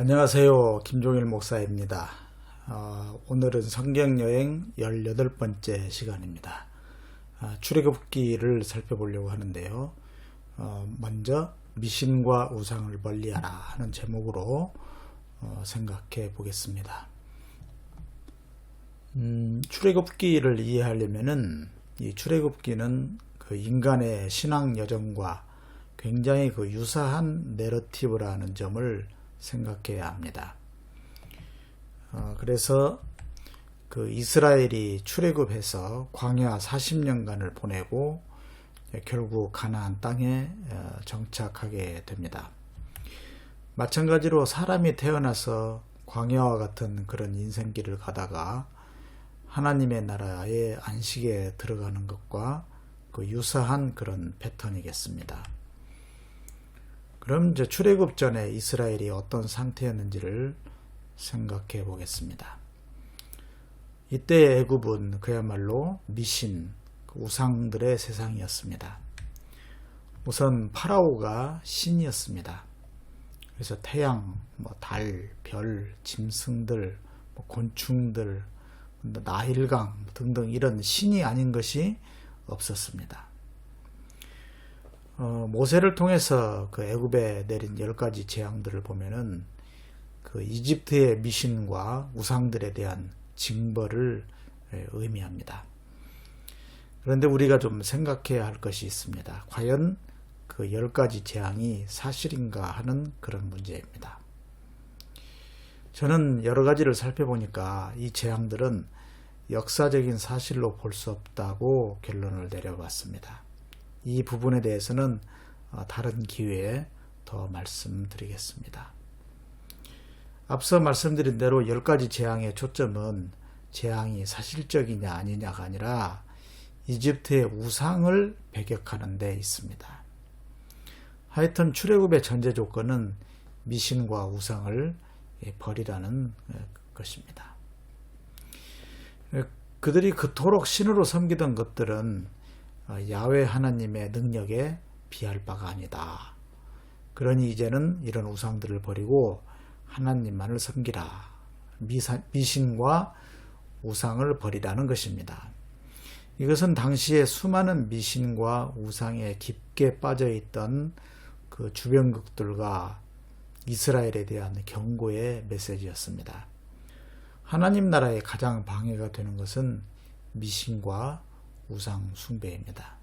안녕하세요. 김종일 목사입니다. 어, 오늘은 성경여행 18번째 시간입니다. 아, 출애굽기를 살펴보려고 하는데요. 어, 먼저 미신과 우상을 멀리하라 하는 제목으로 어, 생각해 보겠습니다. 음, 출애굽기를 이해하려면은 이 출애굽기는 그 인간의 신앙 여정과 굉장히 그 유사한 내러티브라는 점을 생각해야 합니다. 어, 그래서 그 이스라엘이 출애굽해서 광야 40년간을 보내고 결국 가나안 땅에 어, 정착하게 됩니다. 마찬가지로 사람이 태어나서 광야와 같은 그런 인생길을 가다가 하나님의 나라의 안식에 들어가는 것과 그 유사한 그런 패턴이겠습니다. 그럼 이제 출애굽 전에 이스라엘이 어떤 상태였는지를 생각해 보겠습니다. 이때 애굽은 그야말로 미신, 그 우상들의 세상이었습니다. 우선 파라오가 신이었습니다. 그래서 태양, 뭐 달, 별, 짐승들, 뭐 곤충들, 나일강 등등 이런 신이 아닌 것이 없었습니다. 어, 모세를 통해서 그 애굽에 내린 열 가지 재앙들을 보면은 그 이집트의 미신과 우상들에 대한 징벌을 예, 의미합니다. 그런데 우리가 좀 생각해야 할 것이 있습니다. 과연 그 열 가지 재앙이 사실인가 하는 그런 문제입니다. 저는 여러 가지를 살펴보니까 이 재앙들은 역사적인 사실로 볼 수 없다고 결론을 내려봤습니다. 이 부분에 대해서는 어, 다른 기회에 더 말씀드리겠습니다. 앞서 말씀드린 대로 10가지 재앙의 초점은 재앙이 사실적이냐 아니냐가 아니라 이집트의 우상을 배격하는 데 있습니다. 하여튼 출애굽의 전제 조건은 미신과 우상을 예, 버리라는 어, 것입니다. 그들이 그토록 신으로 섬기던 것들은 어, 야외 하나님의 능력에 비할 바가 아니다. 그러니 이제는 이런 우상들을 버리고 하나님만을 섬기라. 미신과 우상을 버리라는 것입니다. 이것은 당시에 수많은 미신과 우상에 깊게 빠져 있던 그 주변국들과 이스라엘에 대한 경고의 메시지였습니다. 하나님 나라에 가장 방해가 되는 것은 미신과 우상 숭배입니다.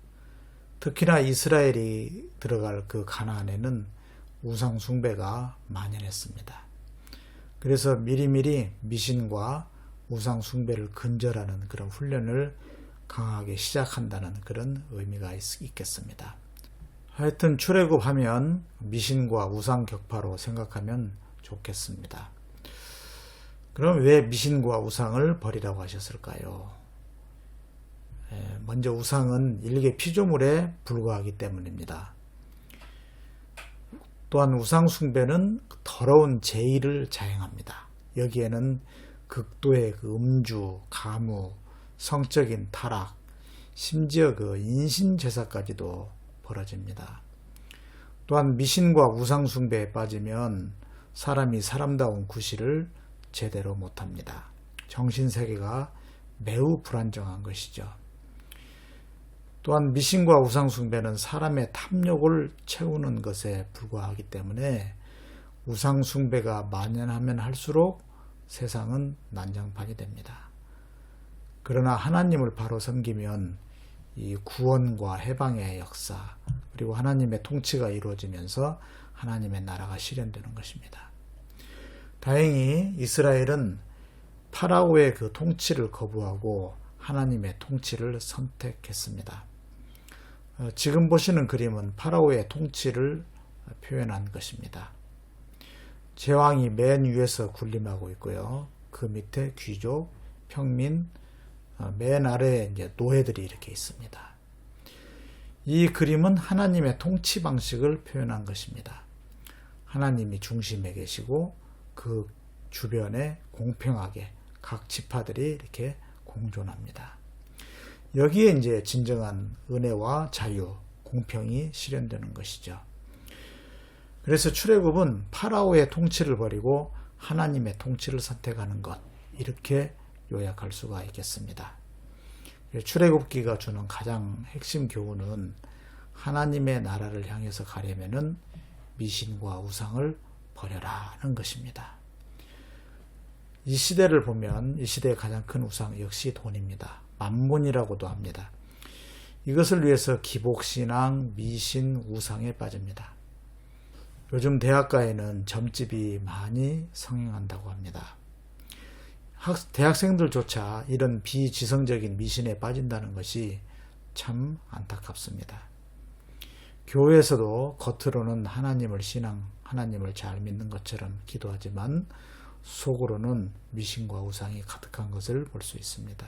특히나 이스라엘이 들어갈 그 가나안에는 우상 숭배가 만연했습니다. 그래서 미리미리 미신과 우상 숭배를 근절하는 그런 훈련을 강하게 시작한다는 그런 의미가 있, 겠습니다 하여튼 출애굽하면 미신과 우상 격파로 생각하면 좋겠습니다. 그럼 왜 미신과 우상을 버리라고 하셨을까요? 예, 먼저 우상은 일개 피조물에 불과하기 때문입니다. 또한 우상 숭배는 더러운 제의를 자행합니다. 여기에는 극도의 그 음주, 가무, 성적인 타락, 심지어 그 인신 제사까지도 벌어집니다. 또한 미신과 우상 숭배에 빠지면 사람이 사람다운 구실을 제대로 못합니다. 정신 세계가 매우 불안정한 것이죠. 또한 미신과 우상숭배는 사람의 탐욕을 채우는 것에 불과하기 때문에 우상숭배가 만연하면 할수록 세상은 난장판이 됩니다. 그러나 하나님을 바로 섬기면 이 구원과 해방의 역사 그리고 하나님의 통치가 이루어지면서 하나님의 나라가 실현되는 것입니다. 다행히 이스라엘은 파라오의 그 통치를 거부하고 하나님의 통치를 선택했습니다. 어, 지금 보시는 그림은 파라오의 통치를 표현한 것입니다. 제왕이 맨 위에서 군림하고 있고요. 그 밑에 귀족, 평민, 어, 맨 아래에 이제 노예들이 이렇게 있습니다. 이 그림은 하나님의 통치 방식을 표현한 것입니다. 하나님이 중심에 계시고 그 주변에 공평하게 각 지파들이 이렇게 공존합니다. 여기에 이제 진정한 은혜와 자유, 공평이 실현되는 것이죠. 그래서 출애굽은 파라오의 통치를 버리고 하나님의 통치를 선택하는 것 이렇게 요약할 수가 있겠습니다. 출애굽기가 주는 가장 핵심 교훈은 하나님의 나라를 향해서 가려면은 미신과 우상을 버려라는 것입니다. 이 시대를 보면 이 시대의 가장 큰 우상 역시 돈입니다. 만문이라고도 합니다. 이것을 위해서 기복신앙, 미신, 우상에 빠집니다. 요즘 대학가에는 점집이 많이 성행한다고 합니다. 학, 대학생들조차 이런 비지성적인 미신에 빠진다는 것이 참 안타깝습니다. 교회에서도 겉으로는 하나님을 신앙, 하나님을 잘 믿는 것처럼 기도하지만 속으로는 미신과 우상이 가득한 것을 볼 수 있습니다.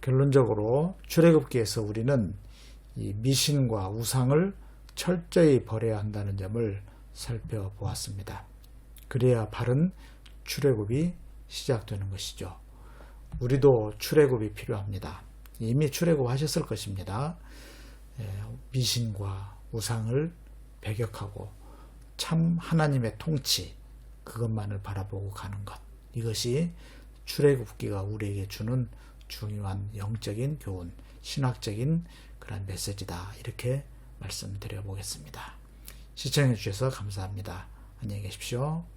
결론적으로 출애굽기에서 우리는 이 미신과 우상을 철저히 버려야 한다는 점을 살펴보았습니다. 그래야 바른 출애굽이 시작되는 것이죠. 우리도 출애굽이 필요합니다. 이미 출애굽하셨을 것입니다. 미신과 우상을 배격하고 참 하나님의 통치 그것만을 바라보고 가는 것 이것이 출애굽기가 우리에게 주는 중요한 영적인 교훈, 신학적인 그런 메시지다 이렇게 말씀드려 보겠습니다. 시청해 주셔서 감사합니다. 안녕히 계십시오.